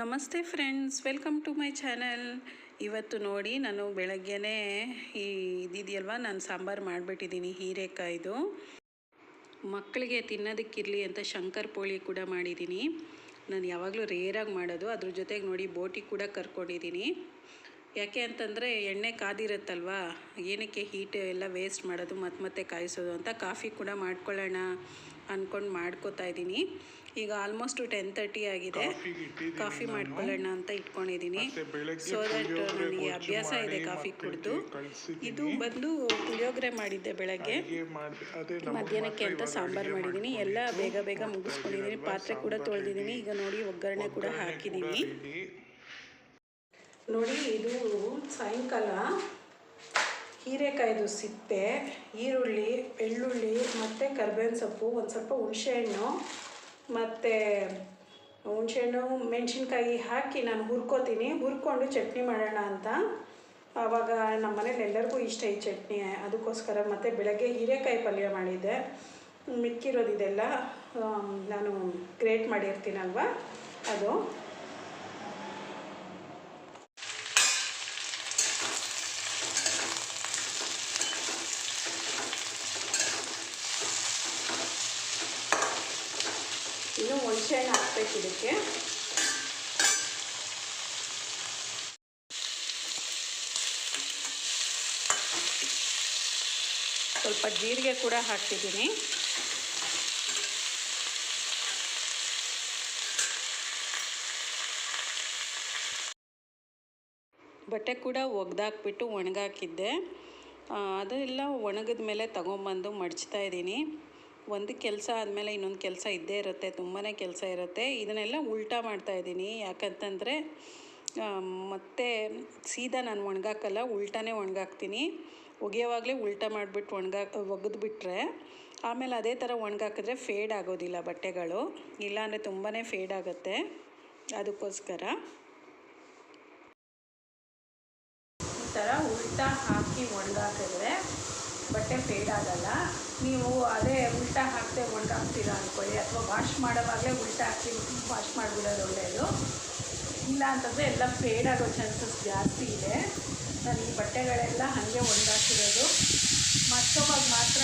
ನಮಸ್ತೆ friends, welcome to my channel. ಇವತ್ತು ನೋಡಿ ನಾನು ಬೆಳಗ್ಗೆನೇ ಈ ಇದಿದೆಯಲ್ವ, ನಾನು ಸಾಂಬಾರು ಮಾಡಿಬಿಟ್ಟಿದ್ದೀನಿ, ಹೀರೆಕಾಯ್ದು. ಮಕ್ಕಳಿಗೆ ತಿನ್ನೋದಕ್ಕಿರಲಿ ಅಂತ ಶಂಕರ್ ಪೋಳಿ ಕೂಡ ಮಾಡಿದ್ದೀನಿ. ನಾನು ಯಾವಾಗಲೂ ರೇರಾಗಿ ಮಾಡೋದು, ಅದ್ರ ಜೊತೆಗೆ ನೋಡಿ ಬೋಟಿ ಕೂಡ ಕರ್ಕೊಂಡಿದ್ದೀನಿ. ಯಾಕೆ ಅಂತಂದರೆ ಎಣ್ಣೆ ಕಾದಿರುತ್ತಲ್ವ? ಏನಕ್ಕೆ ಹೀಟ್ ಎಲ್ಲ ವೇಸ್ಟ್ ಮಾಡೋದು ಮತ್ತೆ ಮತ್ತೆ ಕಾಯಿಸೋದು ಅಂತ ಕಾಫಿ ಕೂಡ ಮಾಡ್ಕೊಳ್ಳೋಣ ಅಂದ್ಕೊಂಡು ಮಾಡ್ಕೋತಾ ಇದ್ದೀನಿ. ಈಗ ಆಲ್ಮೋಸ್ಟ್ ಟೆನ್ ತರ್ಟಿ ಆಗಿದೆ. ಕಾಫಿ. ಮಾಡ್ಕೊಳ್ಳೋಣ ಅಂತ ಇಟ್ಕೊಂಡಿದ್ದೀನಿ. ಸೊ ದಟ್ ನನಗೆ ಅಭ್ಯಾಸ ಇದೆ ಕಾಫಿ ಕುಡಿದು. ಇದು ಬಂದು ಪುಳಿಯೋಗರೆ ಮಾಡಿದ್ದೆ ಬೆಳಗ್ಗೆ. ಮಧ್ಯಾಹ್ನಕ್ಕೆ ಅಂತ ಸಾಂಬಾರು ಮಾಡಿದ್ದೀನಿ. ಎಲ್ಲ ಬೇಗ ಬೇಗ ಮುಗಿಸ್ಕೊಂಡಿದ್ದೀನಿ. ಪಾತ್ರೆ ಕೂಡ ತೊಳೆದಿದ್ದೀನಿ. ಈಗ ನೋಡಿ ಒಗ್ಗರಣೆ ಕೂಡ ಹಾಕಿದ್ದೀನಿ. ನೋಡಿ, ಇದು ಸಾಯಂಕಾಲ ಹೀರೆಕಾಯ್ದು ಸಿಪ್ಪೆ, ಈರುಳ್ಳಿ, ಬೆಳ್ಳುಳ್ಳಿ ಮತ್ತು ಕರ್ಬೇವಿನ ಸೊಪ್ಪು, ಒಂದು ಸ್ವಲ್ಪ ಹುಣಸೆಹಣ್ಣು ಮತ್ತು ಹುಣಸೆಹಣ್ಣು ಮೆಣಸಿನ್ಕಾಯಿ ಹಾಕಿ ನಾನು ಹುರ್ಕೋತೀನಿ. ಹುರ್ಕೊಂಡು ಚಟ್ನಿ ಮಾಡೋಣ ಅಂತ. ಆವಾಗ ನಮ್ಮ ಮನೇಲಿ ಎಲ್ಲರಿಗೂ ಇಷ್ಟ ಈ ಚಟ್ನಿ. ಅದಕ್ಕೋಸ್ಕರ ಮತ್ತು ಬೆಳಗ್ಗೆ ಹೀರೆಕಾಯಿ ಪಲ್ಯ ಮಾಡಿದ್ದೆ. ಮಿಕ್ಕಿರೋದಿದೆಲ್ಲ ನಾನು ಗ್ರೇಟ್ ಮಾಡಿರ್ತೀನಲ್ವ ಅದು. ಇದಕ್ಕೆ. ಸ್ವಲ್ಪ ಜೀರಿಗೆ ಕೂಡ ಹಾಕ್ತಿದ್ದೀನಿ. ಬಟ್ಟೆ ಕೂಡ ಒಗ್ದಾಕ್ಬಿಟ್ಟು ಒಣಗಾಕಿದ್ದೆ. ಅದೆಲ್ಲ ಒಣಗಿದ ಮೇಲೆ ತಗೊಂಬಂದು ಮಡಚ್ತಾ ಇದ್ದೀನಿ. ಒಂದು ಕೆಲಸ ಆದಮೇಲೆ ಇನ್ನೊಂದು ಕೆಲಸ ಇದ್ದೇ ಇರುತ್ತೆ ತುಂಬಾ ಕೆಲಸ ಇರುತ್ತೆ. ಇದನ್ನೆಲ್ಲ ಉಲ್ಟಾ ಮಾಡ್ತಾ ಇದ್ದೀನಿ. ಯಾಕಂತಂದರೆ ಮತ್ತೆ ಸೀದಾ ನಾನು ಒಣಗಾಕಲ್ಲ, ಉಲ್ಟಾನೇ ಒಣಗಾಕ್ತೀನಿ. ಒಗೆಯೋವಾಗಲೇ ಉಲ್ಟಾ ಮಾಡಿಬಿಟ್ಟು ಒಣಗಾ, ಒಗೆದ್ಬಿಟ್ರೆ, ಆಮೇಲೆ ಅದೇ ಥರ ಒಣಗಾಕಿದ್ರೆ ಫೇಡ್ ಆಗೋದಿಲ್ಲ ಬಟ್ಟೆಗಳು. ಇಲ್ಲಾಂದರೆ ತುಂಬಾ ಫೇಡ್ ಆಗುತ್ತೆ. ಅದಕ್ಕೋಸ್ಕರ. ಈ ಥರ ಉಲ್ಟಾ ಹಾಕಿ ಒಣಗಾಕಿದ್ರೆ ಬಟ್ಟೆ ಫೇಡ್ ಆಗಲ್ಲ. ನೀವು ಅದೇ ಉಲ್ಟಾ ಹಾಕದೆ ಒಣಗಾಕ್ತೀರ ಅಂದ್ಕೊಳ್ಳಿ ಅಥವಾ ವಾಶ್ ಮಾಡೋವಾಗಲೇ ಉಲ್ಟಾ ಹಾಕಿ ವಾಶ್ ಮಾಡಿಬಿಡೋದು ಒಳ್ಳೆಯದು ಇಲ್ಲ ಅಂತಂದರೆ ಎಲ್ಲ ಫೇಡ್ ಆಗೋ ಚಾನ್ಸಸ್ ಜಾಸ್ತಿ ಇದೆ. ನಾನು ಈ ಬಟ್ಟೆಗಳೆಲ್ಲ ಹಾಗೆ ಒಣಗಾಕಿರೋದು. ಮತ್ತೊಮ್ಮೆ ಮಾತ್ರ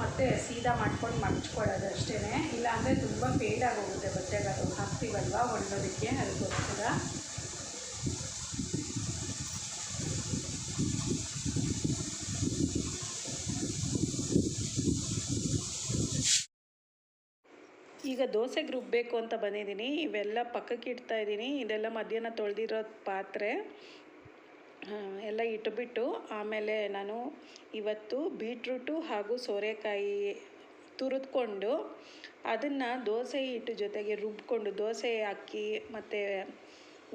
ಮತ್ತೆ ಸೀದಾ ಮಾಡ್ಕೊಂಡು ಮಡ್ಚ್ಕೊಳ್ಳೋದು ಅಷ್ಟೇ ಇಲ್ಲಾಂದರೆ ತುಂಬ ಫೇಡ್ ಆಗೋಗುತ್ತೆ ಬಟ್ಟೆಗಳು. ಹಾಕ್ತೀವಲ್ವ ಒಣಗೋದಕ್ಕೆ? ಅದಕ್ಕೋಸ್ಕರ. ಈಗ ದೋಸೆಗೆ ರುಬ್ಬಬೇಕು ಅಂತ ಬಂದಿದ್ದೀನಿ. ಇವೆಲ್ಲ ಪಕ್ಕಕ್ಕೆ ಇಡ್ತಾ ಇದ್ದೀನಿ. ಇದೆಲ್ಲ ಮಧ್ಯಾಹ್ನ ತೊಳೆದಿರೋ ಪಾತ್ರೆ. ಎಲ್ಲ ಇಟ್ಟುಬಿಟ್ಟು ಆಮೇಲೆ ನಾನು ಇವತ್ತು ಬೀಟ್ರೂಟು ಹಾಗೂ ಸೋರೆಕಾಯಿ ತುರಿದ್ಕೊಂಡು ಅದನ್ನು ದೋಸೆ ಹಿಟ್ಟು ಜೊತೆಗೆ ರುಬ್ಕೊಂಡು ದೋಸೆ ಅಕ್ಕಿ ಮತ್ತು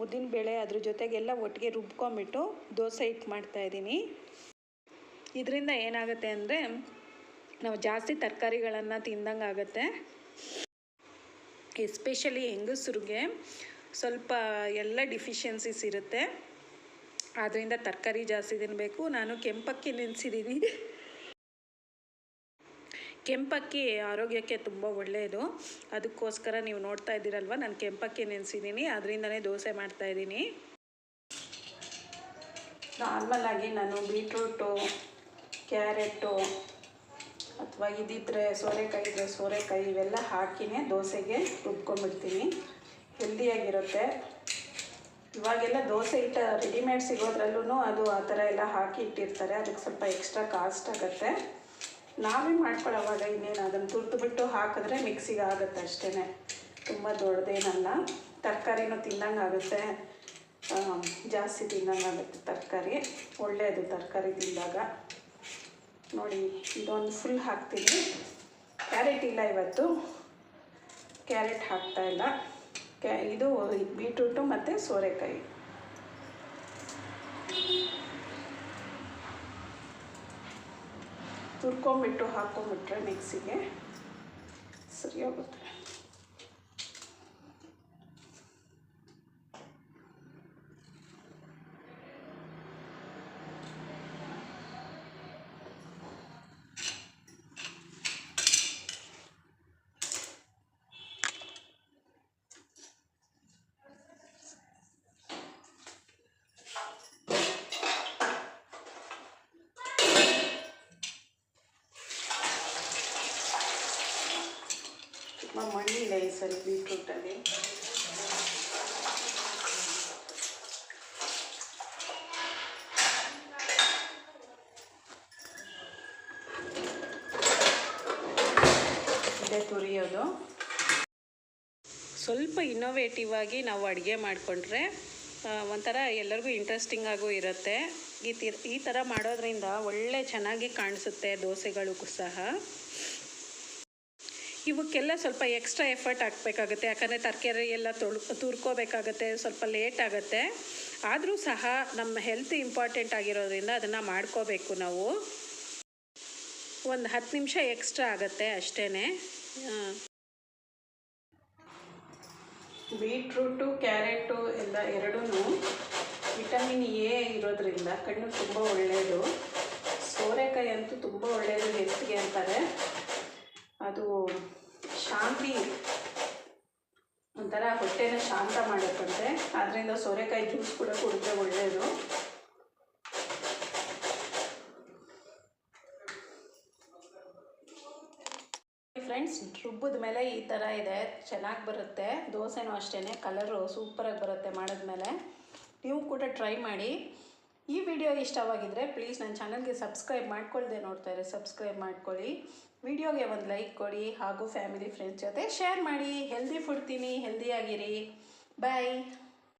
ಉದ್ದಿನಬೇಳೆ ಅದ್ರ ಜೊತೆಗೆಲ್ಲ ಒಟ್ಟಿಗೆ ರುಬ್ಕೊಂಬಿಟ್ಟು ದೋಸೆ ಹಿಟ್ಟು ಮಾಡ್ತಾಯಿದ್ದೀನಿ ಇದರಿಂದ ಏನಾಗುತ್ತೆ ಅಂದರೆ ನಾವು ಜಾಸ್ತಿ ತರಕಾರಿಗಳನ್ನು ತಿಂದಂಗೆ ಆಗುತ್ತೆ ಎಸ್ಪೆಷಲಿ ಹೆಂಗಸ್ರಿಗೆ ಸ್ವಲ್ಪ ಎಲ್ಲ ಡಿಫಿಷಿಯನ್ಸೀಸ್ ಇರುತ್ತೆ. ಆದ್ದರಿಂದ ತರಕಾರಿ ಜಾಸ್ತಿ ತಿನ್ನಬೇಕು ನಾನು ಕೆಂಪಕ್ಕಿ ನೆನೆಸಿದ್ದೀನಿ ಕೆಂಪಕ್ಕಿ ಆರೋಗ್ಯಕ್ಕೆ ತುಂಬ ಒಳ್ಳೆಯದು ಅದಕ್ಕೋಸ್ಕರ ನೀವು ನೋಡ್ತಾ ಇದ್ದೀರಲ್ವ, ನಾನು ಕೆಂಪಕ್ಕಿ ನೆನೆಸಿದ್ದೀನಿ ಅದರಿಂದನೇ ದೋಸೆ ಮಾಡ್ತಾಯಿದ್ದೀನಿ ನಾರ್ಮಲಾಗಿ ನಾನು ಬೀಟ್ರೂಟು, ಕ್ಯಾರೆಟು ಅಥವಾ ಇದಿದ್ದರೆ ಸೋರೆಕಾಯಿ ಇದ್ದರೆ ಸೋರೆಕಾಯಿ ಇವೆಲ್ಲ ಹಾಕಿನೇ ದೋಸೆಗೆ ರುಬ್ಕೊಂಡ್ಬಿಡ್ತೀನಿ. ಹೆಲ್ದಿಯಾಗಿರುತ್ತೆ. ಇವಾಗೆಲ್ಲ ದೋಸೆ ಹಿಟ್ಟು ರೆಡಿಮೇಡ್ ಸಿಗೋದ್ರಲ್ಲೂ ಅದು ಆ ಥರ ಎಲ್ಲ ಹಾಕಿ ಇಟ್ಟಿರ್ತಾರೆ. ಅದಕ್ಕೆ ಸ್ವಲ್ಪ ಎಕ್ಸ್ಟ್ರಾ ಕಾಸ್ಟ್ ಆಗುತ್ತೆ. ನಾವೇ ಮಾಡ್ಕೊಳ್ಳೋವಾಗ ಇನ್ನೇನು ಅದನ್ನು ತುರ್ದುಬಿಟ್ಟು ಹಾಕಿದ್ರೆ ಮಿಕ್ಸಿಗೆ ಆಗುತ್ತೆ ಅಷ್ಟೇ ತುಂಬ ದೊಡ್ಡದೇನಲ್ಲ. ತರಕಾರಿನೂ ತಿಂದಂಗೆ ಆಗುತ್ತೆ. ಜಾಸ್ತಿ ತಿನ್ನಂಗಾಗುತ್ತೆ ತರಕಾರಿ. ಒಳ್ಳೆಯದು ತರಕಾರಿ ತಿಂದಾಗ. ನೋಡಿ, ಇದೊಂದು ಫುಲ್ ಹಾಕ್ತೀನಿ. ಕ್ಯಾರೆಟ್ ಇಲ್ಲ ಇವತ್ತು. ಕ್ಯಾರೆಟ್ ಹಾಕ್ತಾ ಇಲ್ಲ. ಕ್ಯಾ ಇದು ಬೀಟ್ರೂಟು ಮತ್ತು ಸೋರೆಕಾಯಿ. ತುರ್ಕೊಂಬಿಟ್ಟು ಹಾಕ್ಕೊಂಬಿಟ್ರೆ ಮಿಕ್ಸಿಗೆ ಸರಿ ಹೋಗುತ್ತೆ ಕಮ್ಮಿದೆ ಈ ಸರಿ ಬೀಟ್ರೂಟಲ್ಲಿ ಇದೆ ತುರಿಯೋದು ಸ್ವಲ್ಪ ಇನ್ನೋವೇಟಿವ್ ಆಗಿ ನಾವು ಅಡುಗೆ ಮಾಡಿಕೊಂಡ್ರೆ ಒಂಥರ ಎಲ್ಲರಿಗೂ ಇಂಟ್ರೆಸ್ಟಿಂಗ್ ಆಗೂ ಇರುತ್ತೆ. ಈ ತಿರ್ ಈ ಥರ ಮಾಡೋದ್ರಿಂದ ಒಳ್ಳೆ ಚೆನ್ನಾಗಿ ಕಾಣಿಸುತ್ತೆ ದೋಸೆಗಳಿಗೂ ಸಹ. ಇವಕ್ಕೆಲ್ಲ ಸ್ವಲ್ಪ ಎಕ್ಸ್ಟ್ರಾ ಎಫರ್ಟ್ ಹಾಕಬೇಕಾಗುತ್ತೆ. ಯಾಕಂದರೆ ತರಕಾರಿ ಎಲ್ಲ ತೊಳ್, ತುರ್ಕೋಬೇಕಾಗತ್ತೆ, ಸ್ವಲ್ಪ ಲೇಟ್ ಆಗುತ್ತೆ. ಆದರೂ ಸಹ ನಮ್ಮ ಹೆಲ್ತ್ ಇಂಪಾರ್ಟೆಂಟ್ ಆಗಿರೋದ್ರಿಂದ ಅದನ್ನು ಮಾಡ್ಕೋಬೇಕು ನಾವು. ಒಂದು ಹತ್ತು ನಿಮಿಷ ಎಕ್ಸ್ಟ್ರಾ ಆಗುತ್ತೆ ಅಷ್ಟೇ ಬೀಟ್ರೂಟು, ಕ್ಯಾರೆಟು ಎಲ್ಲ ಎರಡೂ ವಿಟಮಿನ್ ಎ ಇರೋದ್ರಿಂದ ಕಣ್ಣು ತುಂಬ ಒಳ್ಳೆಯದು ಸೋರೆಕಾಯಿ ಅಂತೂ ತುಂಬ ಒಳ್ಳೆಯದು ಹೆಲ್ತ್ಗೆ ಅಂತಾರೆ. ಅದು ಶಾಂತಿ ಒಂಥರ ಹೊಟ್ಟೆನ ಶಾಂತ ಮಾಡುತ್ತಂತೆ ಆದ್ದರಿಂದ ಸೋರೆಕಾಯಿ ಜ್ಯೂಸ್ ಕೂಡ ಕುಡಿದ್ರೆ ಒಳ್ಳೆಯದು ಫ್ರೆಂಡ್ಸ್ ರುಬ್ಬದ ಮೇಲೆ ಈ ಥರ ಇದೆ. ಚೆನ್ನಾಗಿ ಬರುತ್ತೆ. ದೋಸೆನೂ ಅಷ್ಟೇ ಕಲರು ಸೂಪರಾಗಿ ಬರುತ್ತೆ ಮಾಡಿದ್ಮೇಲೆ. ನೀವು ಕೂಡ ಟ್ರೈ ಮಾಡಿ. ಈ ವಿಡಿಯೋ ಇಷ್ಟವಾಗಿದ್ದರೆ ಪ್ಲೀಸ್ ನನ್ನ ಚಾನಲ್ಗೆ ಸಬ್ಸ್ಕ್ರೈಬ್ ಮಾಡ್ಕೊಳ್ದೆ ನೋಡ್ತಾ ಇದ್ರೆ ಸಬ್ಸ್ಕ್ರೈಬ್ ಮಾಡ್ಕೊಳ್ಳಿ. ವಿಡಿಯೋಗೆ ಒಂದು ಲೈಕ್ ಕೊಡಿ ಹಾಗೂ ಫ್ಯಾಮಿಲಿ ಫ್ರೆಂಡ್ಸ್ ಜೊತೆ ಶೇರ್ ಮಾಡಿ. ಹೆಲ್ದಿ ಫುಡ್ ತಿನ್ನಿ ಹೆಲ್ದಿಯಾಗಿರಿ ಬಾಯ್